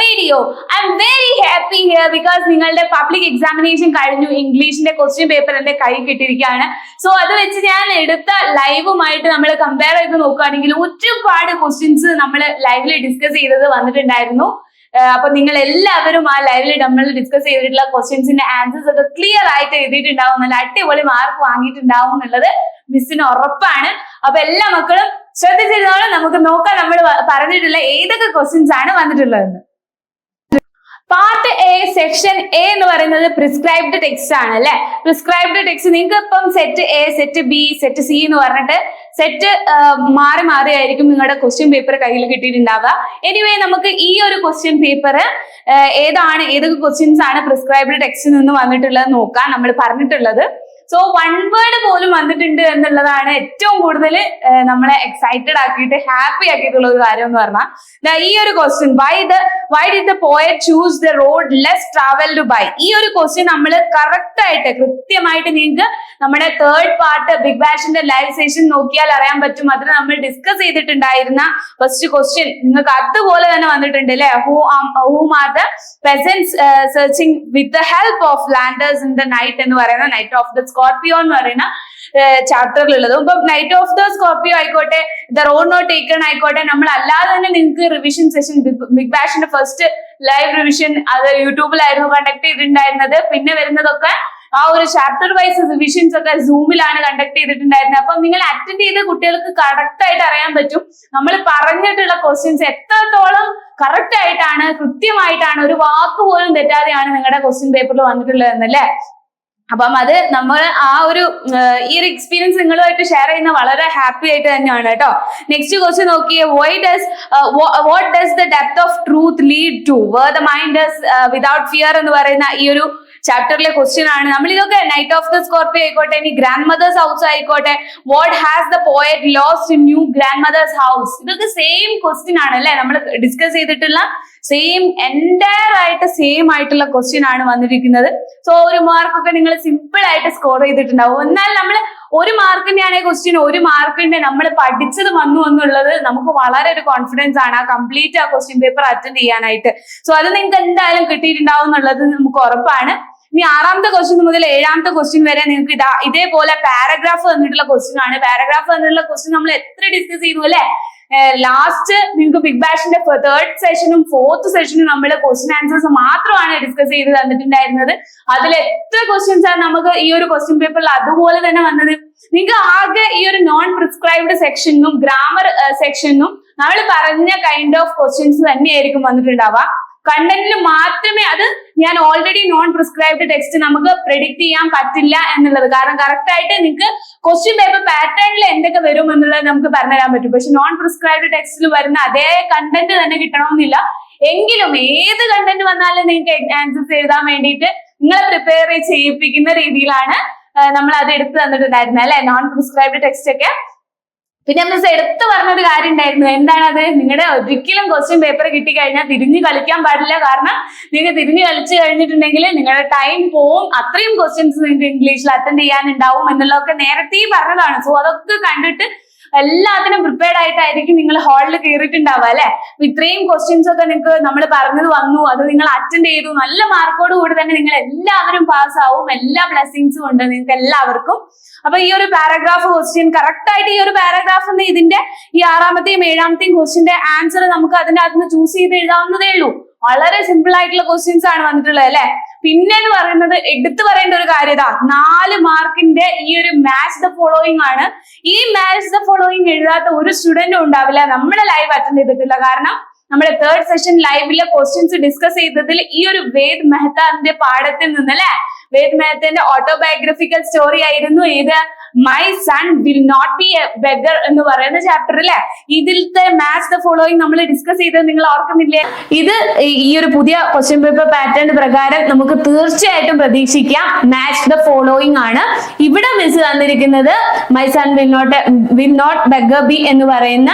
Video. I'm very happy here because നിങ്ങളുടെ public examination കഴിഞ്ഞു. ഇംഗ്ലീഷിന്റെ ക്വസ്റ്റ്യൻ പേപ്പർ എന്റെ കൈ കിട്ടിയിരിക്കുകയാണ്. സോ അത് വെച്ച് ഞാൻ എടുത്ത ലൈവുമായിട്ട് നമ്മൾ കമ്പയർ ചെയ്ത് നോക്കുകയാണെങ്കിൽ ഒരുപാട് ക്വസ്റ്റ്യൻസ് നമ്മൾ ലൈവിൽ ഡിസ്കസ് ചെയ്തത് വന്നിട്ടുണ്ടായിരുന്നു. അപ്പൊ നിങ്ങൾ എല്ലാവരും ആ ലൈവിൽ നമ്മൾ ഡിസ്കസ് ചെയ്തിട്ടുള്ള ക്വസ്റ്റ്യൻസിന്റെ ആൻസേഴ്സ് ഒക്കെ ക്ലിയർ ആയിട്ട് എഴുതിയിട്ടുണ്ടാവും. നല്ല അടിപൊളി മാർക്ക് വാങ്ങിയിട്ടുണ്ടാവും എന്നുള്ളത് മിസ്സിന് ഉറപ്പാണ്. അപ്പൊ എല്ലാ മക്കളും ശ്രദ്ധിച്ചിരുന്നോളം നമുക്ക് നോക്കാം നമ്മൾ പറഞ്ഞിട്ടുള്ള ഏതൊക്കെ ക്വസ്റ്റ്യൻസ് ആണ് വന്നിട്ടുള്ളതെന്ന്. പാർട്ട് എ സെക്ഷൻ എ എന്ന് പറയുന്നത് പ്രിസ്ക്രൈബ്ഡ് ടെക്സ്റ്റ് ആണ് അല്ലെ? പ്രിസ്ക്രൈബ്ഡ് ടെക്സ്റ്റ് നിങ്ങൾക്ക് ഇപ്പം set A set B set C എന്ന് പറഞ്ഞിട്ട് സെറ്റ് മാറി മാറി ആയിരിക്കും നിങ്ങളുടെ ക്വസ്റ്റ്യൻ പേപ്പർ കയ്യിൽ കിട്ടിയിട്ടുണ്ടാവുക. എനിവേ നമുക്ക് ഈ ഒരു ക്വസ്റ്റ്യൻ പേപ്പർ ഏതാണ് ഏതൊക്കെ ക്വസ്റ്റ്യൻസ് ആണ് പ്രിസ്ക്രൈബ്ഡ് ടെക്സ്റ്റിൽ നിന്ന് വന്നിട്ടുള്ളത് നോക്കാം. നമ്മൾ പറഞ്ഞിട്ടുള്ളത്. സോ വൺ വേർഡ് പോലും വന്നിട്ടുണ്ട് എന്നുള്ളതാണ് ഏറ്റവും കൂടുതൽ നമ്മളെ എക്സൈറ്റഡ് ആക്കിയിട്ട് ഹാപ്പി ആക്കിയിട്ടുള്ള ഒരു കാര്യം എന്ന് പറഞ്ഞാൽ ഈ ഒരു question why the why did the poet choose the road less travelled by ഈ ഒരു ക്വസ്റ്റ്യൻ നമ്മൾ കറക്റ്റ് ആയിട്ട് കൃത്യമായിട്ട് നിങ്ങൾക്ക് നമ്മുടെ തേർഡ് പാർട്ട് ബിഗ് ബാഷിന്റെ ലൈവ് സെഷൻ നോക്കിയാൽ അറിയാൻ പറ്റും. അതിൽ നമ്മൾ ഡിസ്കസ് ചെയ്തിട്ടുണ്ടായിരുന്ന ഫസ്റ്റ് ക്വസ്റ്റ്യൻ നിങ്ങൾക്ക് അതുപോലെ തന്നെ വന്നിട്ടുണ്ട് അല്ലെ? Who whom are the persons searching with the help of lanterns in the night എന്ന് പറയുന്ന നൈറ്റ് ഓഫ് ദ സ്കോർപിയോ എന്ന് പറയുന്ന ചാപ്റ്ററിലുള്ളത് ഇപ്പം നൈറ്റ് ഓഫ് ദ സ്കോർപിയോ ആയിക്കോട്ടെ ദ റോൺ നോട്ട് ടേക്കൺ ആയിക്കോട്ടെ നമ്മൾ അല്ലാതെ തന്നെ നിങ്ങൾക്ക് റിവിഷൻ സെഷൻ ബിഗ് ബാഷിന്റെ ഫസ്റ്റ് ലൈവ് റിവിഷൻ അത് യൂട്യൂബിലായിരുന്നു കണ്ടക്ട് ചെയ്തിട്ടുണ്ടായിരുന്നത്. പിന്നെ വരുന്നതൊക്കെ ആ ഒരു ചാപ്റ്റർ വൈസ് റിവിഷൻസ് ഒക്കെ സൂമിലാണ് കണ്ടക്ട് ചെയ്തിട്ടുണ്ടായിരുന്നത്. അപ്പം നിങ്ങൾ അറ്റൻഡ് ചെയ്ത കുട്ടികൾക്ക് കറക്റ്റ് ആയിട്ട് അറിയാൻ പറ്റും. നമ്മൾ പറഞ്ഞിട്ടുള്ള ക്വസ്റ്റ്യൻസ് എത്രത്തോളം കറക്റ്റ് ആയിട്ടാണ് കൃത്യമായിട്ടാണ് ഒരു വാക്ക് പോലും തെറ്റാതെയാണ് നിങ്ങളുടെ ക്വസ്റ്റ്യൻ പേപ്പറിൽ വന്നിട്ടുള്ളത് എന്നല്ലേ അപ്പം അത് നമ്മൾ ആ ഒരു ഈ ഒരു എക്സ്പീരിയൻസ് നിങ്ങളുമായിട്ട് ഷെയർ ചെയ്യുന്ന വളരെ ഹാപ്പി ആയിട്ട് തന്നെയാണ് കേട്ടോ. നെക്സ്റ്റ് ക്വസ്റ്റ്യൻ നോക്കിയേ. Why does what does the depth of truth lead to where the mind does without fear എന്ന് പറയുന്ന ഈ ഒരു ചാപ്റ്ററിലെ ക്വസ്റ്റ്യൻ ആണ്. നമ്മൾ ഇതൊക്കെ നൈറ്റ് ഓഫ് ദ സ്കോർപ്പിയോ ആയിക്കോട്ടെ ഇനി ഗ്രാൻഡ് മദേഴ്സ് ഹൗസ് ആയിക്കോട്ടെ what has the poet lost new grandmother's house ഇതൊക്കെ സെയിം ക്വസ്റ്റ്യൻ ആണ് അല്ലെ? നമ്മൾ ഡിസ്കസ് ചെയ്തിട്ടുള്ള സെയിം എന്റയർ ആയിട്ട് സെയിം ആയിട്ടുള്ള ക്വസ്റ്റ്യൻ ആണ് വന്നിരിക്കുന്നത്. സോ ഒരു മാർക്കൊക്കെ നിങ്ങൾ സിമ്പിൾ ആയിട്ട് സ്കോർ ചെയ്തിട്ടുണ്ടാവും. എന്നാൽ നമ്മൾ ഒരു മാർക്കിന്റെ ആണേ ക്വസ്റ്റ്യൻ ഒരു മാർക്കിന്റെ നമ്മൾ പഠിച്ചത് വന്നു എന്നുള്ളത് നമുക്ക് വളരെ ഒരു കോൺഫിഡൻസ് ആണ് ആ കംപ്ലീറ്റ് ആ ക്വസ്റ്റ്യൻ പേപ്പർ അറ്റൻഡ് ചെയ്യാനായിട്ട്. സോ അത് നിങ്ങൾക്ക് എന്തായാലും കിട്ടിയിട്ടുണ്ടാവും എന്നുള്ളത് നമുക്ക് ഉറപ്പാണ്. ഇനി ആറാമത്തെ ക്വസ്റ്റ്യൻ മുതൽ ഏഴാമത്തെ ക്വസ്റ്റ്യൻ വരെ നിങ്ങൾക്ക് ഇതാ ഇതേപോലെ പാരഗ്രാഫ് തന്നിട്ടുള്ള ക്വസ്റ്റ്യൻ ആണ്. പാരഗ്രാഫ് തന്നിട്ടുള്ള ക്വസ്റ്റ്യൻ നമ്മൾ എത്ര ഡിസ്കസ് ചെയ്തു അല്ലെ? ലാസ്റ്റ് നിങ്ങൾക്ക് ബിഗ് ബാഷിന്റെ തേർഡ് സെഷനും ഫോർത്ത് സെഷനും നമ്മൾ ക്വസ്റ്റ്യൻ ആൻസേഴ്സ് മാത്രമാണ് ഡിസ്കസ് ചെയ്ത് തന്നിട്ടുണ്ടായിരുന്നത്. അതിൽ എത്ര ക്വസ്റ്റ്യൻസ് ആണ് നമുക്ക് ഈ ഒരു ക്വസ്റ്റ്യൻ പേപ്പറിൽ അതുപോലെ തന്നെ വന്നത്? നിങ്ങൾക്ക് ആകെ ഈ ഒരു നോൺ പ്രിസ്ക്രൈബ്ഡ് സെക്ഷനും ഗ്രാമർ സെക്ഷനും നമ്മൾ പറഞ്ഞ കൈൻഡ് ഓഫ് ക്വസ്റ്റ്യൻസ് തന്നെയായിരിക്കും വന്നിട്ടുണ്ടാവുക. കണ്ടന്റിൽ മാത്രമേ അത് ഞാൻ ഓൾറെഡി നോൺ പ്രിസ്ക്രൈബ്ഡ് ടെക്സ്റ്റ് നമുക്ക് പ്രെഡിക്ട് ചെയ്യാൻ പറ്റില്ല എന്നുള്ളത്. കാരണം കറക്റ്റ് ആയിട്ട് നിങ്ങൾക്ക് ക്വസ്റ്റ്യൻ പേപ്പർ പാറ്റേണിൽ എന്തൊക്കെ വരും എന്നുള്ളത് നമുക്ക് പറഞ്ഞുതരാൻ പറ്റും. പക്ഷെ നോൺ പ്രിസ്ക്രൈബ്ഡ് ടെക്സ്റ്റിൽ വരുന്ന അതേ കണ്ടന്റ് തന്നെ കിട്ടണമെന്നില്ല. എങ്കിലും ഏത് കണ്ടന്റ് വന്നാലും നിങ്ങൾക്ക് ആൻസേഴ്സ് എഴുതാൻ വേണ്ടിയിട്ട് നിങ്ങളെ പ്രിപ്പയർ ചെയ്യിപ്പിക്കുന്ന രീതിയിലാണ് നമ്മൾ അത് എടുത്തു തന്നിട്ടുണ്ടായിരുന്നത് അല്ലെ? നോൺ പ്രിസ്ക്രൈബ്ഡ് ടെക്സ്റ്റ് ഒക്കെ. പിന്നെ മിസ് എടുത്തു പറഞ്ഞൊരു കാര്യം ഉണ്ടായിരുന്നു. എന്താണത്? നിങ്ങളുടെ ഒരിക്കലും ക്വസ്റ്റ്യൻ പേപ്പർ കിട്ടിക്കഴിഞ്ഞാൽ തിരിഞ്ഞു കളിക്കാൻ പാടില്ല. കാരണം നിങ്ങൾ തിരിഞ്ഞു കളിച്ചു കഴിഞ്ഞിട്ടുണ്ടെങ്കിൽ നിങ്ങളുടെ ടൈം പോവും. അത്രയും ക്വസ്റ്റ്യൻസ് നിങ്ങൾക്ക് ഇംഗ്ലീഷിൽ അറ്റൻഡ് ചെയ്യാനുണ്ടാവും എന്നുള്ളതൊക്കെ നേരത്തെ പറഞ്ഞതാണ്. സോ അതൊക്കെ കണ്ടിട്ട് എല്ലാത്തിനും പ്രിപ്പയർഡ് ആയിട്ടായിരിക്കും നിങ്ങൾ ഹാളിൽ കയറിയിട്ടുണ്ടാവുക അല്ലെ? അപ്പൊ ഇത്രയും ക്വസ്റ്റ്യൻസ് ഒക്കെ നിങ്ങൾക്ക് നമ്മൾ പറഞ്ഞത് വന്നു അത് നിങ്ങൾ അറ്റൻഡ് ചെയ്തു നല്ല മാർക്കോട് കൂടി തന്നെ നിങ്ങൾ എല്ലാവരും പാസ് ആവും എല്ലാ ബ്ലെസ്സിങ്സും ഉണ്ട് നിങ്ങൾക്ക് എല്ലാവർക്കും. അപ്പൊ ഈ ഒരു പാരഗ്രാഫ് ക്വസ്റ്റ്യൻ കറക്റ്റ് ആയിട്ട് ഈ ഒരു പാരഗ്രാഫ് ഇതിന്റെ ഈ ആറാമത്തെയും ഏഴാമത്തെയും ക്വസ്റ്റ്യന്റെ ആൻസർ നമുക്ക് അതിന്റെ അകത്ത് ചൂസ് ചെയ്ത് എഴുതാവുന്നതേ ഉള്ളൂ. വളരെ സിമ്പിൾ ആയിട്ടുള്ള ക്വസ്റ്റ്യൻസ് ആണ് വന്നിട്ടുള്ളത് അല്ലെ? പിന്നെ എന്ന് പറയുന്നത് എടുത്തു പറയേണ്ട ഒരു കാര്യം ഇതാ നാല് മാർക്കിന്റെ ഈ ഒരു മാച്ച് ദ ഫോളോയിങ് ആണ്. ഈ മാച്ച് ദ ഫോളോയിങ് എഴുതാത്ത ഒരു സ്റ്റുഡന്റും ഉണ്ടാവില്ല. നമ്മുടെ ലൈവ് അറ്റൻഡ് ചെയ്തിട്ടില്ല. കാരണം നമ്മുടെ തേർഡ് സെഷൻ ലൈവിലെ ക്വസ്റ്റ്യൻസ് ഡിസ്കസ് ചെയ്തതിൽ ഈ ഒരു വേദ് മെഹ്താന്റെ പാഠത്തിൽ നിന്ന് അല്ലെ? വേദ് മേനത്തിന്റെ ഓട്ടോബയോഗ്രഫിക്കൽ സ്റ്റോറി ആയിരുന്നു ഇത്. My son will not be a beggar എന്ന് പറയുന്ന ചാപ്റ്റർ അല്ലെ? ഇതിലത്തെ മാച്ച് ദ ഫോളോയിങ് നമ്മൾ ഡിസ്കസ് ചെയ്തത് നിങ്ങൾ ഓർക്കുന്നില്ലേ? ഇത് ഈ ഒരു പുതിയ ക്വസ്റ്റ്യൻ പേപ്പർ പാറ്റേൺ പ്രകാരം നമുക്ക് തീർച്ചയായിട്ടും പ്രതീക്ഷിക്കാം. മാച്ച് ദ ഫോളോയിങ് ആണ്. ഇവിടെ മിസ് തന്നിരിക്കുന്നത് my son will not will not beggar be എന്ന് പറയുന്ന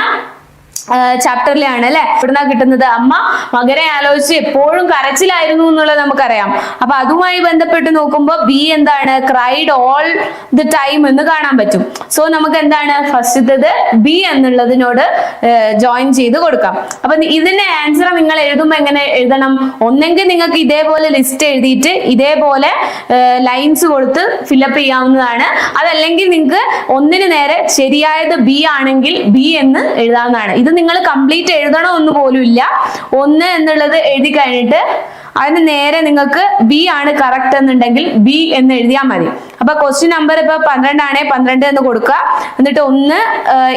ചാപ്റ്ററിലാണ് അല്ലെ? ഇവിടുന്ന കിട്ടുന്നത് അമ്മ മകനെ ആലോചിച്ച് എപ്പോഴും കരച്ചിലായിരുന്നു എന്നുള്ളത് നമുക്കറിയാം. അപ്പൊ അതുമായി ബന്ധപ്പെട്ട് നോക്കുമ്പോൾ ബി എന്താണ്? ക്രൈഡ് ഓൾ ദ ടൈം എന്ന് കാണാൻ പറ്റും. സോ നമുക്ക് എന്താണ് ഫസ്റ്റത്തത് ബി എന്നുള്ളതിനോട് ജോയിൻ ചെയ്ത് കൊടുക്കാം. അപ്പൊ ഇതിന്റെ ആൻസർ നിങ്ങൾ എഴുതുമ്പോൾ എങ്ങനെ എഴുതണം? ഒന്നെങ്കിൽ നിങ്ങൾക്ക് ഇതേപോലെ ലിസ്റ്റ് എഴുതിയിട്ട് ഇതേപോലെ ലൈൻസ് കൊടുത്ത് ഫില്ലപ്പ് ചെയ്യാവുന്നതാണ്. അതല്ലെങ്കിൽ നിങ്ങൾക്ക് ഒന്നിന് നേരെ ശരിയായത് ബി ആണെങ്കിൽ ബി എന്ന് എഴുതാവുന്നതാണ്. ഇത് നിങ്ങൾ കംപ്ലീറ്റ് എഴുതണമെന്ന് പോലും ഇല്ല ഒന്ന് എന്നുള്ളത് എഴുതി കഴിഞ്ഞിട്ട് അതിന് നേരെ നിങ്ങൾക്ക് ബി ആണ് കറക്റ്റ് എന്നുണ്ടെങ്കിൽ ബി എന്ന് എഴുതിയാൽ മതി. അപ്പൊ ക്വസ്റ്റ്യൻ നമ്പർ ഇപ്പൊ പന്ത്രണ്ടാണേ പന്ത്രണ്ട് എന്ന് കൊടുക്കുക. എന്നിട്ട് ഒന്ന്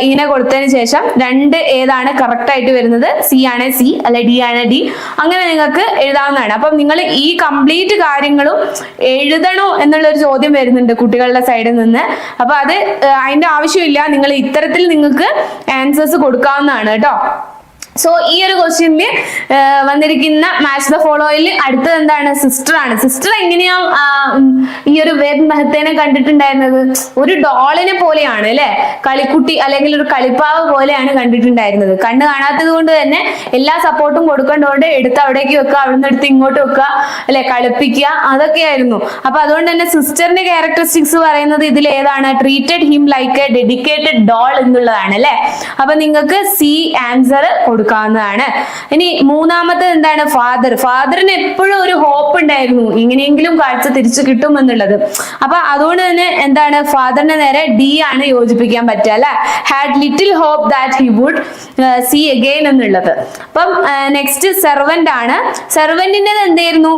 ഇങ്ങനെ കൊടുത്തതിന് ശേഷം രണ്ട് ഏതാണ് കറക്റ്റ് ആയിട്ട് വരുന്നത്? സി ആണ് സി അല്ലെ ഡി ആണ് ഡി അങ്ങനെ നിങ്ങൾക്ക് എഴുതാവുന്നതാണ്. അപ്പം നിങ്ങൾ ഈ കംപ്ലീറ്റ് കാര്യങ്ങളും എഴുതണോ എന്നുള്ളൊരു ചോദ്യം വരുന്നുണ്ട് കുട്ടികളുടെ സൈഡിൽ നിന്ന്. അപ്പൊ അത് അതിന്റെ ആവശ്യമില്ല. നിങ്ങൾ ഇത്തരത്തിൽ നിങ്ങൾക്ക് ആൻസേഴ്സ് കൊടുക്കാവുന്നതാണ് കേട്ടോ. സോ ഈ ഒരു ക്വസ്റ്റ്യനിൽ വന്നിരിക്കുന്ന മാച്ച് ദ ഫോളോയിൽ അടുത്തത് എന്താണ്? സിസ്റ്റർ ആണ്. സിസ്റ്റർ എങ്ങനെയാ ഈ ഒരു വേദ് മെഹത്തേനെ കണ്ടിട്ടുണ്ടായിരുന്നത്? ഒരു ഡോളിനെ പോലെയാണ് അല്ലെ? കളിക്കുട്ടി അല്ലെങ്കിൽ ഒരു കളിപ്പാവ് പോലെയാണ് കണ്ടിട്ടുണ്ടായിരുന്നത്. കണ്ണ് കാണാത്തത് കൊണ്ട് തന്നെ എല്ലാ സപ്പോർട്ടും കൊടുക്കേണ്ടതുകൊണ്ട് എടുത്ത് അവിടേക്ക് വെക്കുക അവിടുന്ന് എടുത്ത് ഇങ്ങോട്ട് വെക്കുക അല്ലെ? കളിപ്പിക്കുക അതൊക്കെയായിരുന്നു. അപ്പൊ അതുകൊണ്ട് തന്നെ സിസ്റ്ററിന്റെ ക്യാരക്ടറിസ്റ്റിക്സ് പറയുന്നത് ഇതിൽ ഏതാണ്? Treated him like a dedicated doll എന്നുള്ളതാണ് അല്ലെ? അപ്പൊ നിങ്ങൾക്ക് സി ആൻസർ കൊടുക്കാവുന്നതാണ്. ഇനി മൂന്നാമത്തെ എന്താണ്? ഫാദർ ഫാദറിന് എപ്പോഴും ഒരു ഹോപ്പ് ഉണ്ടായിരുന്നു. ഇങ്ങനെയെങ്കിലും കാഴ്ച തിരിച്ചു കിട്ടും എന്നുള്ളത്. അപ്പൊ അതുകൊണ്ട് തന്നെ എന്താണ്? ഫാദറിന് നേരെ ഡി ആണ് യോജിപ്പിക്കാൻ പറ്റുക അല്ലെ? Had little hope that he would see again എന്നുള്ളത്. അപ്പം നെക്സ്റ്റ് സെർവന്റ് ആണ്. സെർവന്റിന്റെ എന്തായിരുന്നു?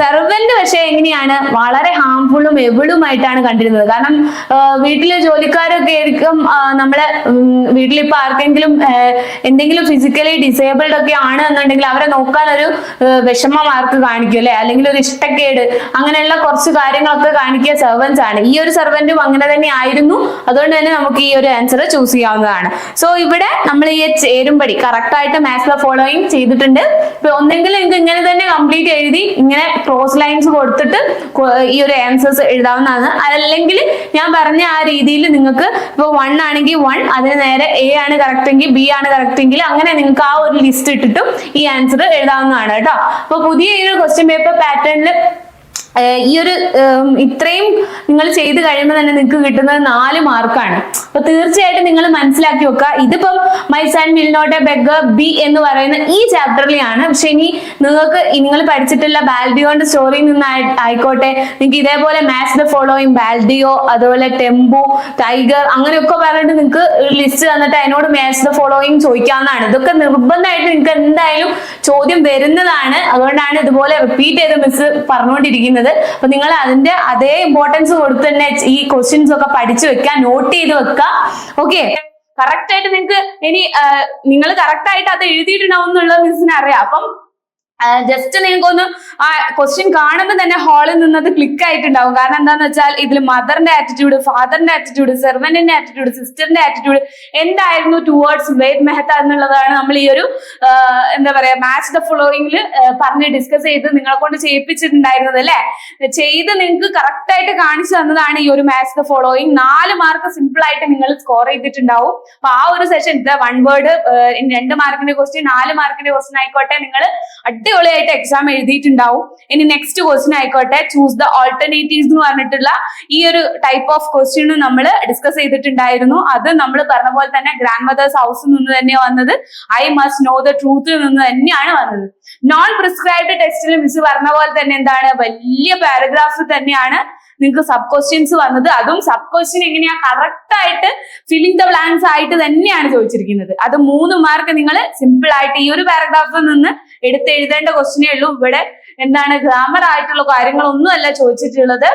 സെർവന്റ് പക്ഷെ എങ്ങനെയാണ്? വളരെ ഹാംഫുള്ളും എവിടുമായിട്ടാണ് കണ്ടിരുന്നത്. കാരണം വീട്ടിലെ ജോലിക്കാരൊക്കെ ആയിരിക്കും നമ്മളെ ഉം, വീട്ടിലിപ്പോ ആർക്കെങ്കിലും എന്തെങ്കിലും ഫിസിക്കലി ഡിസേബിൾഡ് ഒക്കെ ആണ് എന്നുണ്ടെങ്കിൽ അവരെ നോക്കാൻ ഒരു വിഷമ ആർക്ക് കാണിക്കും അല്ലെ? അല്ലെങ്കിൽ ഒരു ഇഷ്ടക്കേട്. അങ്ങനെയുള്ള കുറച്ച് കാര്യങ്ങളൊക്കെ കാണിക്കുക സെർവൻസ് ആണ്. ഈ ഒരു സെർവന്റും അങ്ങനെ തന്നെ ആയിരുന്നു. അതുകൊണ്ട് തന്നെ നമുക്ക് ഈ ഒരു ആൻസർ ചൂസ് ചെയ്യാവുന്നതാണ്. സോ ഇവിടെ നമ്മൾ ഈ ചേരുംപടി കറക്റ്റ് ആയിട്ട് മാത്സ് ഫോളോയിങ് ചെയ്തിട്ടുണ്ട്. ഇപ്പൊ ഒന്നെങ്കിൽ നിങ്ങൾക്ക് ഇങ്ങനെ തന്നെ കംപ്ലീറ്റ് എഴുതി ഇങ്ങനെ ക്രോസ് ലൈൻസ് കൊടുത്തിട്ട് ഈ ഒരു ആൻസേഴ്സ് എഴുതാവുന്നതാണ്. അല്ലെങ്കിൽ ഞാൻ പറഞ്ഞ ആ രീതിയിൽ നിങ്ങൾക്ക് ഇപ്പൊ വൺ ആണെങ്കിൽ വൺ അതിന് നേരെ എ ആണ് കറക്റ്റ് എങ്കിൽ ബി ആണ് കറക്റ്റ് എങ്കിൽ അങ്ങനെ നിങ്ങൾക്ക് ആ ഒരു ലിസ്റ്റ് ഇട്ടിട്ടും ഈ ആൻസർ എഴുതാവുന്നതാണ് കേട്ടോ. അപ്പൊ പുതിയ ഈ ഒരു ക്വസ്റ്റ്യൻ പേപ്പർ പാറ്റേണിൽ ഈ ഒരു ഇത്രയും നിങ്ങൾ ചെയ്ത് കഴിയുമ്പോൾ തന്നെ നിങ്ങൾക്ക് കിട്ടുന്നത് നാല് മാർക്കാണ് അപ്പൊ തീർച്ചയായിട്ടും നിങ്ങൾ മനസ്സിലാക്കി വെക്കുക. ഇതിപ്പം my son will not a beg be എന്ന് പറയുന്ന ഈ ചാപ്റ്ററിലാണ് പക്ഷെ ഇനി നിങ്ങൾക്ക് നിങ്ങൾ പഠിച്ചിട്ടുള്ള ബാൽഡിയോന്റെ സ്റ്റോറിയിൽ നിന്ന് ആയി- ആയിക്കോട്ടെ. നിങ്ങൾക്ക് ഇതേപോലെ മാച്ച് ദ ഫോളോയിങ് ബാൽഡിയോ അതുപോലെ ടെമ്പു ടൈഗർ അങ്ങനെയൊക്കെ പറഞ്ഞിട്ട് നിങ്ങൾക്ക് ലിസ്റ്റ് തന്നിട്ട് അതിനോട് മാച്ച് ദ ഫോളോയിങ് ചോദിക്കാവുന്നതാണ്. ഇതൊക്കെ നിർബന്ധമായിട്ട് നിങ്ങൾക്ക് എന്തായാലും ചോദ്യം വരുന്നതാണ്. അതുകൊണ്ടാണ് ഇതുപോലെ റിപ്പീറ്റ് ചെയ്ത് മിസ് പറഞ്ഞുകൊണ്ടിരിക്കുന്നത്. അപ്പൊ നിങ്ങൾ അതിന്റെ അതേ ഇമ്പോർട്ടൻസ് കൊടുത്ത് തന്നെ ഈ ക്വസ്റ്റ്യൻസ് ഒക്കെ പഠിച്ചു വെക്കുക നോട്ട് ചെയ്ത് വെക്കുക. ഓക്കെ കറക്റ്റ് ആയിട്ട് നിങ്ങൾക്ക് ഇനി നിങ്ങൾ കറക്റ്റ് ആയിട്ട് അത് എഴുതിയിട്ടുണ്ടാവും എന്നുള്ളത് മിസ്സിന് അറിയാം. അപ്പം ജസ്റ്റ് നിങ്ങൾക്കൊന്ന് ആ ക്വസ്റ്റ്യൻ കാണുമ്പോൾ തന്നെ ഹാളിൽ നിന്നത് ക്ലിക്ക് ആയിട്ടുണ്ടാവും. കാരണം എന്താന്ന് വെച്ചാൽ ഇതിൽ മദറിന്റെ ആറ്റിറ്റ്യൂഡ് ഫാദറിന്റെ ആറ്റിറ്റ്യൂഡ് സെർവന്റിന്റെ ആറ്റിറ്റ്യൂഡ് സിസ്റ്ററിന്റെ ആറ്റിറ്റ്യൂഡ് എന്തായിരുന്നു ടുവേർഡ്സ് വേദ് മെഹത്ത എന്നുള്ളതാണ് നമ്മൾ ഈ ഒരു എന്താ പറയാ മാച്ച് ദ ഫോളോയിങ്ങിൽ പറഞ്ഞ് ഡിസ്കസ് ചെയ്ത് നിങ്ങളെ കൊണ്ട് ചെയ്യിപ്പിച്ചിട്ടുണ്ടായിരുന്നത് അല്ലെ? ചെയ്ത് നിങ്ങൾക്ക് കറക്റ്റ് ആയിട്ട് കാണിച്ചു തന്നതാണ് ഈ ഒരു മാച്ച് ദ ഫോളോയിങ് നാല് മാർക്ക് സിമ്പിൾ ആയിട്ട് നിങ്ങൾ സ്കോർ ചെയ്തിട്ടുണ്ടാവും. അപ്പൊ ആ ഒരു സെഷൻ ഇത് വൺ വേർഡ് രണ്ട് മാർക്കിന്റെ ക്വസ്റ്റ്യൻ നാല് മാർക്കിന്റെ ക്വസ്റ്റ്യൻ ആയിക്കോട്ടെ. നിങ്ങൾ അടിപൊളിയായിട്ട് എക്സാം എഴുതിയിട്ടുണ്ടാവും. ഇനി നെക്സ്റ്റ് ക്വസ്റ്റ്യൻ ആയിക്കോട്ടെ. ചൂസ് ദ ഓൾട്ടർനേറ്റീവ്സ് എന്ന് പറഞ്ഞിട്ടുള്ള ഈ ഒരു ടൈപ്പ് ഓഫ് ക്വസ്റ്റ്യൻ നമ്മൾ ഡിസ്കസ് ചെയ്തിട്ടുണ്ടായിരുന്നു. അത് നമ്മൾ പറഞ്ഞ പോലെ തന്നെ ഗ്രാൻഡ് മദേഴ്സ് ഹൗസിൽ നിന്ന് തന്നെ വന്നത്. I must know the truth നിന്ന് തന്നെയാണ് വന്നത്. നോൺ പ്രിസ്ക്രൈബ്ഡ് ടെസ്റ്റിൽ മിസ് പറഞ്ഞ പോലെ തന്നെ എന്താണ്? വലിയ പാരഗ്രാഫ് തന്നെയാണ് നിങ്ങൾക്ക് സബ് ക്വസ്റ്റ്യൻസ് വന്നത്. അതും സബ് ക്വസ്റ്റ്യൻ എങ്ങനെയാ കറക്റ്റ് ആയിട്ട് ഫില്ലിംഗ് ദ ബ്ലാങ്ക്സ് ആയിട്ട് തന്നെയാണ് ചോദിച്ചിരിക്കുന്നത്. അത് മൂന്ന് മാർക്ക് നിങ്ങൾ സിമ്പിൾ ആയിട്ട് ഈ ഒരു പാരഗ്രാഫിൽ നിന്ന് എടുത്ത് എഴുതേണ്ട ക്വസ്റ്റ്യനേ ഉള്ളൂ. ഇവിടെ എന്താണ് ഗ്രാമർ ആയിട്ടുള്ള കാര്യങ്ങളൊന്നും അല്ല ചോദിച്ചിട്ടുള്ളത്.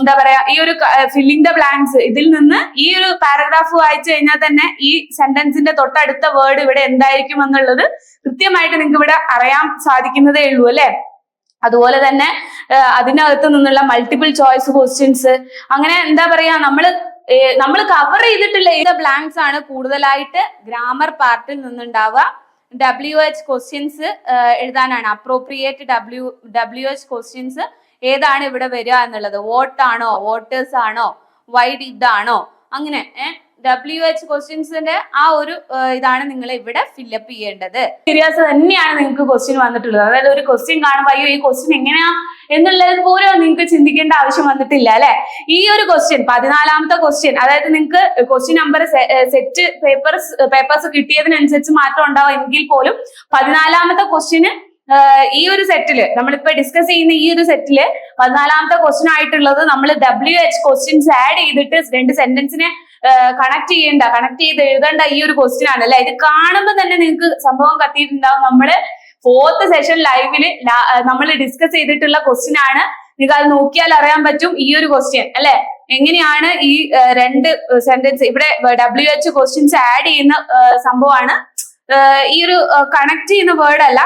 എന്താ പറയാ ഈ ഒരു ഫില്ലിംഗ് ദ ബ്ലാങ്ക്സ് ഇതിൽ നിന്ന് ഈ ഒരു പാരഗ്രാഫ് വായിച്ചു കഴിഞ്ഞാൽ തന്നെ ഈ സെന്റൻസിന്റെ തൊട്ടടുത്ത വേർഡ് ഇവിടെ എന്തായിരിക്കും എന്നുള്ളത് കൃത്യമായിട്ട് നിങ്ങൾക്ക് ഇവിടെ അറിയാൻ സാധിക്കുന്നതേ ഉള്ളൂ അല്ലെ? അതുപോലെ തന്നെ അതിനകത്ത് നിന്നുള്ള മൾട്ടിപ്പിൾ ചോയ്സ് ക്വസ്റ്റ്യൻസ് അങ്ങനെ എന്താ പറയാ നമ്മൾ നമ്മൾ കവർ ചെയ്തിട്ടുള്ള ഏത് ബ്ലാങ്ക്സ് ആണ്. കൂടുതലായിട്ട് ഗ്രാമർ പാർട്ടിൽ നിന്നുണ്ടാവുക. ഡബ്ല്യു എച്ച് ക്വസ്റ്റ്യൻസ് എഴുതാനാണ്. Appropriate W W H questions ഏതാണ് ഇവിടെ വരിക എന്നുള്ളത്? വോട്ടാണോ വോട്ടേഴ്സ് ആണോ? വൈഡ് ഇതാണോ അങ്ങനെ ഏഹ് ഡബ്ല്യു എച്ച് ക്വസ്റ്റ്യൻസിന്റെ ആ ഒരു ഇതാണ് നിങ്ങൾ ഇവിടെ ഫില്ലപ്പ് ചെയ്യേണ്ടത്. സീരിയസ് തന്നെയാണ് നിങ്ങൾക്ക് ക്വസ്റ്റ്യൻ വന്നിട്ടുള്ളത്. അതായത് ഒരു ക്വസ്റ്റ്യൻ കാണുമ്പോൾ അയ്യോ ഈ ക്വസ്റ്റ്യൻ എങ്ങനെയാ? എന്നുള്ളത് പോലും നിങ്ങൾക്ക് ചിന്തിക്കേണ്ട ആവശ്യം വന്നിട്ടില്ല അല്ലെ? ഈ ഒരു ക്വസ്റ്റ്യൻ പതിനാലാമത്തെ ക്വസ്റ്റ്യൻ അതായത് നിങ്ങൾക്ക് question number set papers papers കിട്ടിയതിനനുസരിച്ച് മാറ്റം ഉണ്ടാവും എങ്കിൽ പോലും പതിനാലാമത്തെ ക്വസ്റ്റ്യന് ഈ ഒരു സെറ്റിൽ നമ്മളിപ്പോ ഡിസ്കസ് ചെയ്യുന്ന ഈ ഒരു സെറ്റിൽ പതിനാലാമത്തെ ക്വസ്റ്റ്യൻ ആയിട്ടുള്ളത് നമ്മൾ ഡബ്ല്യു എച്ച് ക്വസ്റ്റ്യൻസ് ആഡ് ചെയ്തിട്ട് രണ്ട് സെന്റൻസിനെ കണക്ട് ചെയ്യണ്ട കണക്ട് ചെയ്ത് എഴുതേണ്ട ഈ ഒരു ക്വസ്റ്റ്യൻ ആണ് അല്ലെ? ഇത് കാണുമ്പോൾ തന്നെ നിങ്ങൾക്ക് സംഭവം കത്തിയിട്ടുണ്ടാവും. നമ്മൾ ഫോർത്ത് സെഷൻ ലൈവിൽ നമ്മൾ ഡിസ്കസ് ചെയ്തിട്ടുള്ള ക്വസ്റ്റ്യൻ ആണ്. നിങ്ങൾക്ക് അത് നോക്കിയാൽ അറിയാൻ പറ്റും ഈ ഒരു ക്വസ്റ്റ്യൻ അല്ലെ? എങ്ങനെയാണ് ഈ രണ്ട് സെന്റൻസ് ഇവിടെ ഡബ്ല്യു എച്ച് ക്വസ്റ്റ്യൻസ് ആഡ് ചെയ്യുന്ന സംഭവമാണ്. ഈ ഒരു കണക്ട് ചെയ്യുന്ന വേർഡ് അല്ല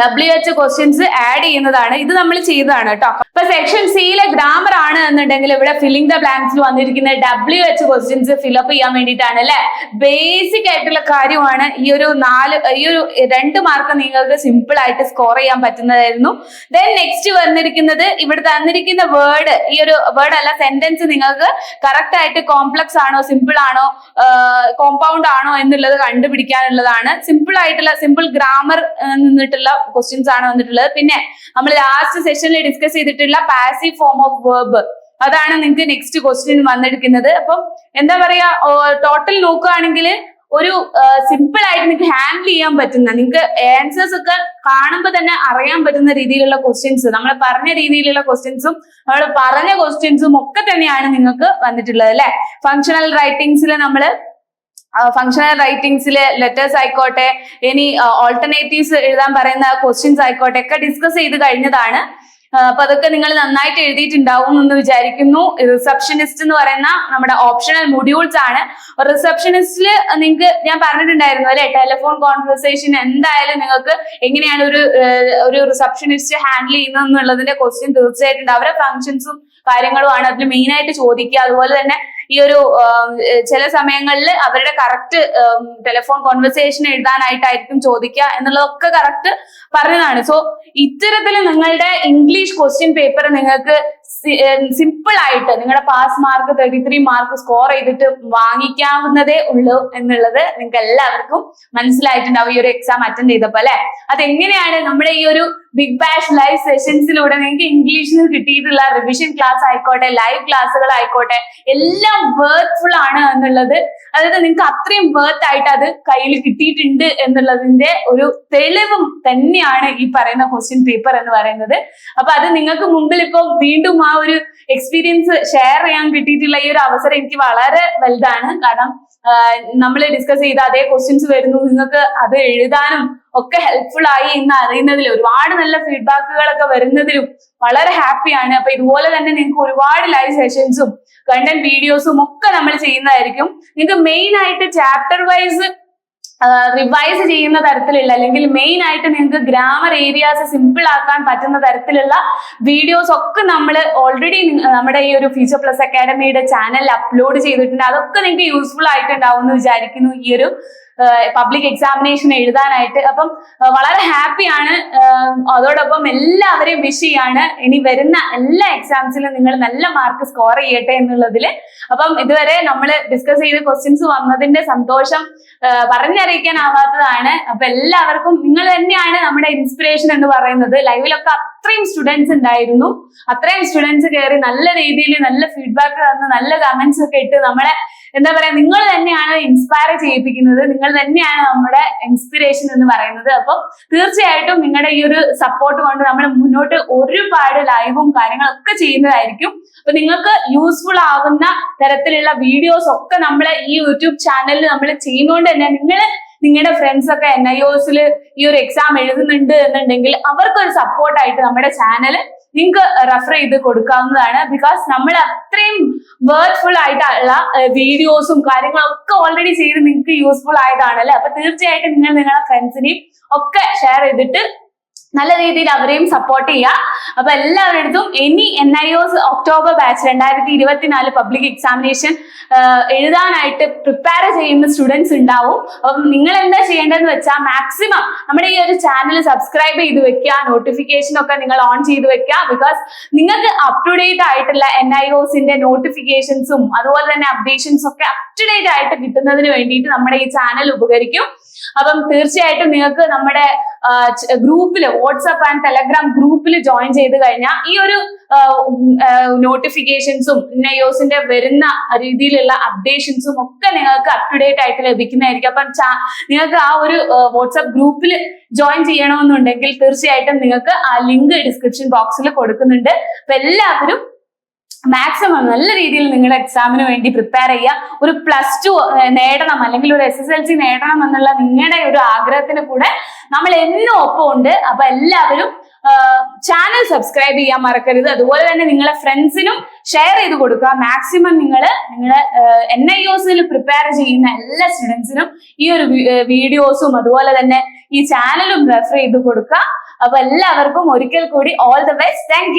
ഡബ്ല്യു എച്ച് ക്വസ്റ്റ്യൻസ് ആഡ് ചെയ്യുന്നതാണ്. ഇത് നമ്മൾ ചെയ്തതാണ് കേട്ടോ. ഇപ്പൊ സെക്ഷൻ സിയിലെ ഗ്രാമർ ആണ് എന്നുണ്ടെങ്കിൽ ഇവിടെ ഫില്ലിംഗ് ദ ബ്ലാങ്ക്സിൽ വന്നിരിക്കുന്ന ഡബ്ല്യു എച്ച് ക്വസ്റ്റ്യൻസ് ഫിലപ്പ് ചെയ്യാൻ വേണ്ടിയിട്ടാണ് അല്ലെ? ബേസിക് ആയിട്ടുള്ള കാര്യമാണ് ഈ ഒരു നാല് ഈ ഒരു രണ്ട് മാർക്ക് നിങ്ങൾക്ക് സിമ്പിൾ ആയിട്ട് സ്കോർ ചെയ്യാൻ പറ്റുന്നതായിരുന്നു. ദെൻ നെക്സ്റ്റ് വന്നിരിക്കുന്നത് ഇവിടെ തന്നിരിക്കുന്ന വേർഡ് ഈ ഒരു വേർഡ് അല്ല സെന്റൻസ് നിങ്ങൾക്ക് കറക്റ്റ് ആയിട്ട് കോംപ്ലക്സ് ആണോ സിമ്പിൾ ആണോ കോമ്പൗണ്ട് ആണോ എന്നുള്ളത് കണ്ടുപിടിക്കാനുള്ളതാണ്. സിമ്പിൾ ആയിട്ടുള്ള സിമ്പിൾ ഗ്രാമർ നിന്നിട്ടുള്ള ക്വസ്റ്റ്യൻസ് ആണ് വന്നിട്ടുള്ളത്. പിന്നെ നമ്മൾ ലാസ്റ്റ് സെഷനിൽ ഡിസ്കസ് ചെയ്തിട്ടുള്ള പാസീവ് ഫോം ഓഫ് വേർബ് അതാണ് നിങ്ങൾക്ക് നെക്സ്റ്റ് ക്വസ്റ്റ്യൻ വന്നിരിക്കുന്നത് അപ്പം എന്താ പറയാ ടോട്ടൽ നോക്കുകയാണെങ്കിൽ ഒരു സിമ്പിൾ ആയിട്ട് നിങ്ങൾക്ക് ഹാൻഡിൽ ചെയ്യാൻ പറ്റുന്ന നിങ്ങൾക്ക് ആൻസേഴ്സ് ഒക്കെ കാണുമ്പോൾ തന്നെ അറിയാൻ പറ്റുന്ന രീതിയിലുള്ള ക്വസ്റ്റ്യൻസ് നമ്മൾ പറഞ്ഞ രീതിയിലുള്ള ക്വസ്റ്റ്യൻസും നമ്മൾ പറഞ്ഞ ക്വസ്റ്റ്യൻസും ഒക്കെ തന്നെയാണ് നിങ്ങൾക്ക് വന്നിട്ടുള്ളത് അല്ലെ? ഫങ്ഷണൽ റൈറ്റിംഗ്സിൽ നമ്മൾ ഫങ്ഷണൽ റൈറ്റിംഗ്സിൽ ലെറ്റേഴ്സ് ആയിക്കോട്ടെ ഇനി ഓൾട്ടർനേറ്റീവ്സ് എഴുതാൻ പറയുന്ന ക്വസ്റ്റ്യൻസ് ആയിക്കോട്ടെ ഒക്കെ ഡിസ്കസ് ചെയ്ത് കഴിഞ്ഞതാണ്. അപ്പൊ അതൊക്കെ നിങ്ങൾ നന്നായിട്ട് എഴുതിയിട്ടുണ്ടാവും എന്ന് വിചാരിക്കുന്നു. റിസപ്ഷനിസ്റ്റ് എന്ന് പറയുന്ന നമ്മുടെ ഓപ്ഷണൽ മൊഡ്യൂൾസ് ആണ്. റിസപ്ഷനിസ്റ്റിൽ നിങ്ങൾക്ക് ഞാൻ പറഞ്ഞിട്ടുണ്ടായിരുന്നു അല്ലെ? ടെലിഫോൺ കോൺവെർസേഷൻ എന്തായാലും നിങ്ങൾക്ക് എങ്ങനെയാണ് ഒരു ഒരു റിസപ്ഷനിസ്റ്റ് ഹാൻഡിൽ ചെയ്യുന്നത് എന്നുള്ളതിന്റെ ക്വസ്റ്റ്യൻ തീർച്ചയായിട്ടും. അവരെ ഫങ്ഷൻസും കാര്യങ്ങളുമാണ് അതിൽ മെയിൻ ആയിട്ട് ചോദിക്കുക. അതുപോലെ തന്നെ ഈ ഒരു ചില സമയങ്ങളിൽ അവരുടെ കറക്റ്റ് ടെലിഫോൺ കോൺവെർസേഷൻ എഴുതാനായിട്ടായിരിക്കും ചോദിക്കുക എന്നുള്ളതൊക്കെ കറക്റ്റ് പറഞ്ഞതാണ്. സോ ഇത്തരത്തിൽ നിങ്ങളുടെ ഇംഗ്ലീഷ് ക്വസ്റ്റ്യൻ പേപ്പർ നിങ്ങൾക്ക് സിമ്പിൾ ആയിട്ട് നിങ്ങളുടെ pass mark thirty three mark score ചെയ്തിട്ട് വാങ്ങിക്കാവുന്നതേ ഉള്ളൂ എന്നുള്ളത് നിങ്ങൾക്ക് എല്ലാവർക്കും മനസ്സിലായിട്ടുണ്ടാവും ഈ ഒരു എക്സാം അറ്റൻഡ് ചെയ്തപ്പോ അല്ലെ? അതെങ്ങനെയാണ് നമ്മുടെ ഈ ഒരു ബിഗ് ബാഷ് ലൈവ് സെഷൻസിലൂടെ നിങ്ങൾക്ക് ഇംഗ്ലീഷിൽ കിട്ടിയിട്ടുള്ള റിവിഷൻ ക്ലാസ് ആയിക്കോട്ടെ ലൈവ് ക്ലാസ്സുകൾ ആയിക്കോട്ടെ എല്ലാം വേർത്ത്ഫുൾ ആണ് എന്നുള്ളത് അതായത് നിങ്ങൾക്ക് അത്രയും വേർത്ത് ആയിട്ട് അത് കയ്യിൽ കിട്ടിയിട്ടുണ്ട് എന്നുള്ളതിന്റെ ഒരു തെളിവും തന്നെയാണ് ഈ പറയുന്ന ക്വസ്റ്റ്യൻ പേപ്പർ എന്ന് പറയുന്നത്. അപ്പൊ അത് നിങ്ങൾക്ക് മുമ്പിൽ ഇപ്പൊ വീണ്ടും ആ ഒരു എക്സ്പീരിയൻസ് ഷെയർ ചെയ്യാൻ കിട്ടിയിട്ടുള്ള ഈ ഒരു അവസരം എനിക്ക് വളരെ വലുതാണ്. കാരണം നമ്മൾ ഡിസ്കസ് ചെയ്ത അതേ ക്വസ്റ്റ്യൻസ് വരുന്നു. നിങ്ങൾക്ക് അത് എഴുതാനും ഒക്കെ ഹെൽപ്ഫുൾ ആയി എന്ന് അറിയുന്നതിൽ ഒരുപാട് നല്ല ഫീഡ്ബാക്കുകളൊക്കെ വരുന്നതിലും വളരെ ഹാപ്പിയാണ് അപ്പൊ ഇതുപോലെ തന്നെ നിങ്ങൾക്ക് ഒരുപാട് ലൈവ് സെഷൻസും കണ്ടന്റ് വീഡിയോസും ഒക്കെ നമ്മൾ ചെയ്യുന്നതായിരിക്കും. നിങ്ങൾക്ക് മെയിൻ ആയിട്ട് ചാപ്റ്റർ വൈസ് റിവൈസ് ചെയ്യുന്ന തരത്തിലുള്ള അല്ലെങ്കിൽ മെയിൻ ആയിട്ട് നിങ്ങൾക്ക് ഗ്രാമർ ഏരിയാസ് സിമ്പിൾ ആക്കാൻ പറ്റുന്ന തരത്തിലുള്ള വീഡിയോസ് ഒക്കെ നമ്മൾ ഓൾറെഡി നമ്മുടെ ഈ ഒരു ഫ്യൂച്ചർ പ്ലസ് അക്കാഡമിയുടെ ചാനലിൽ അപ്ലോഡ് ചെയ്തിട്ടുണ്ട്. അതൊക്കെ നിങ്ങൾക്ക് യൂസ്ഫുൾ ആയിട്ടുണ്ടാവും എന്ന് വിചാരിക്കുന്നു ഈ ഒരു പബ്ലിക് എക്സാമിനേഷൻ എഴുതാനായിട്ട്. അപ്പം വളരെ ഹാപ്പിയാണ് അതോടൊപ്പം എല്ലാവരെയും വിഷ് ചെയ്യാണ്. ഇനി വരുന്ന എല്ലാ എക്സാംസിലും നിങ്ങൾ നല്ല മാർക്ക് സ്കോർ ചെയ്യട്ടെ എന്നുള്ളതിൽ. അപ്പം ഇതുവരെ നമ്മൾ ഡിസ്കസ് ചെയ്ത ക്വസ്റ്റ്യൻസ് വന്നതിന്റെ സന്തോഷം പറഞ്ഞറിയിക്കാനാവാത്തതാണ്. അപ്പൊ എല്ലാവർക്കും നിങ്ങൾ തന്നെയാണ് നമ്മുടെ ഇൻസ്പിറേഷൻ എന്ന് പറയുന്നത്. ലൈവിലൊക്കെ അത്രയും സ്റ്റുഡൻസ് ഉണ്ടായിരുന്നു. അത്രയും സ്റ്റുഡൻസ് കയറി നല്ല രീതിയിൽ നല്ല ഫീഡ്ബാക്ക് തന്ന് നല്ല കമന്റ്സ് ഒക്കെ ഇട്ട് നമ്മളെ എന്താ പറയാ നിങ്ങൾ തന്നെയാണ് ഇൻസ്പയർ ചെയ്യിപ്പിക്കുന്നത്. നിങ്ങൾ തന്നെയാണ് നമ്മുടെ ഇൻസ്പിറേഷൻ എന്ന് പറയുന്നത്. അപ്പം തീർച്ചയായിട്ടും നിങ്ങളുടെ ഈ ഒരു സപ്പോർട്ട് കൊണ്ട് നമ്മൾ മുന്നോട്ട് ഒരുപാട് ലൈവും കാര്യങ്ങളൊക്കെ ചെയ്യുന്നതായിരിക്കും. അപ്പൊ നിങ്ങൾക്ക് യൂസ്ഫുൾ ആകുന്ന തരത്തിലുള്ള വീഡിയോസ് ഒക്കെ നമ്മൾ ഈ യൂട്യൂബ് ചാനലിൽ നമ്മൾ ചെയ്യുന്നതുകൊണ്ട് തന്നെ നിങ്ങൾ നിങ്ങളുടെ ഫ്രണ്ട്സ് ഒക്കെ എൻ ഐ ഒസിൽ ഈ ഒരു എക്സാം എഴുതുന്നുണ്ട് എന്നുണ്ടെങ്കിൽ അവർക്കൊരു സപ്പോർട്ടായിട്ട് നമ്മുടെ ചാനൽ നിങ്ങൾക്ക് റെഫർ ചെയ്ത് കൊടുക്കാവുന്നതാണ്. ബിക്കോസ് നമ്മൾ അത്രയും വേർഡ്ഫുൾ ആയിട്ടുള്ള വീഡിയോസും കാര്യങ്ങളും ഒക്കെ ഓൾറെഡി ചെയ്ത് നിങ്ങൾക്ക് യൂസ്ഫുൾ ആയതാണല്ലേ? അപ്പൊ തീർച്ചയായിട്ടും നിങ്ങൾ നിങ്ങളുടെ ഫ്രണ്ട്സിനെയും ഒക്കെ ഷെയർ ചെയ്തിട്ട് നല്ല രീതിയിൽ അവരെയും സപ്പോർട്ട് ചെയ്യുക അപ്പൊ എല്ലാവരുടെ അടുത്തും ഇനി N I O S October batch രണ്ടായിരത്തി ഇരുപത്തിനാല് പബ്ലിക് എക്സാമിനേഷൻ എഴുതാനായിട്ട് പ്രിപ്പയർ ചെയ്യുന്ന സ്റ്റുഡൻസ് ഉണ്ടാവും. അപ്പം നിങ്ങൾ എന്താ ചെയ്യേണ്ടതെന്ന് വെച്ചാൽ മാക്സിമം നമ്മുടെ ഈ ഒരു ചാനൽ സബ്സ്ക്രൈബ് ചെയ്ത് വെക്കുക നോട്ടിഫിക്കേഷൻ ഒക്കെ നിങ്ങൾ ഓൺ ചെയ്ത് വെക്കുക. ബിക്കോസ് നിങ്ങൾക്ക് അപ് ടു ഡേറ്റ് ആയിട്ടുള്ള എൻ ഐ ഒസിന്റെ നോട്ടിഫിക്കേഷൻസും അതുപോലെ തന്നെ അപ്ഡേഷൻസ് ഒക്കെ അപ് ടു ഡേറ്റ് ആയിട്ട് കിട്ടുന്നതിന് വേണ്ടിയിട്ട് നമ്മുടെ ഈ ചാനൽ ഉപകരിക്കും. അപ്പം തീർച്ചയായിട്ടും നിങ്ങൾക്ക് നമ്മുടെ ഗ്രൂപ്പിൽ വാട്സ്ആപ്പ് ആൻഡ് ടെലഗ്രാം ഗ്രൂപ്പിൽ ജോയിൻ ചെയ്ത് കഴിഞ്ഞാൽ ഈ ഒരു നോട്ടിഫിക്കേഷൻസും നയോസിന്റെ വരുന്ന രീതിയിലുള്ള അപ്ഡേഷൻസും ഒക്കെ നിങ്ങൾക്ക് അപ് ടു ഡേറ്റ് ആയിട്ട് ലഭിക്കുന്നതായിരിക്കും. അപ്പം നിങ്ങൾക്ക് ആ ഒരു വാട്സ്ആപ്പ് ഗ്രൂപ്പിൽ ജോയിൻ ചെയ്യണമെന്നുണ്ടെങ്കിൽ തീർച്ചയായിട്ടും നിങ്ങൾക്ക് ആ ലിങ്ക് ഡിസ്ക്രിപ്ഷൻ ബോക്സിൽ കൊടുക്കുന്നുണ്ട്. അപ്പൊ എല്ലാവരും മാക്സിമം നല്ല രീതിയിൽ നിങ്ങൾ എക്സാമിന് വേണ്ടി പ്രിപ്പയർ ചെയ്യുക. ഒരു പ്ലസ് ടു നേടണം. അല്ലെങ്കിൽ ഒരു എസ് എസ് എൽ സി നേടണം എന്നുള്ള നിങ്ങളുടെ ഒരു ആഗ്രഹത്തിന് കൂടെ നമ്മൾ എന്നും ഒപ്പമുണ്ട്. അപ്പൊ എല്ലാവരും ചാനൽ സബ്സ്ക്രൈബ് ചെയ്യാൻ മറക്കരുത്. അതുപോലെ തന്നെ നിങ്ങളെ ഫ്രണ്ട്സിനും ഷെയർ ചെയ്ത് കൊടുക്കുക. മാക്സിമം നിങ്ങൾ നിങ്ങളെ എൻ ഐ ഒസിൽ പ്രിപ്പയർ ചെയ്യുന്ന എല്ലാ സ്റ്റുഡൻസിനും ഈ ഒരു വീഡിയോസും അതുപോലെ തന്നെ ഈ ചാനലും റെഫർ ചെയ്ത് കൊടുക്കുക. അപ്പൊ എല്ലാവർക്കും ഒരിക്കൽ കൂടി ഓൾ ദ ബെസ്റ്റ് താങ്ക്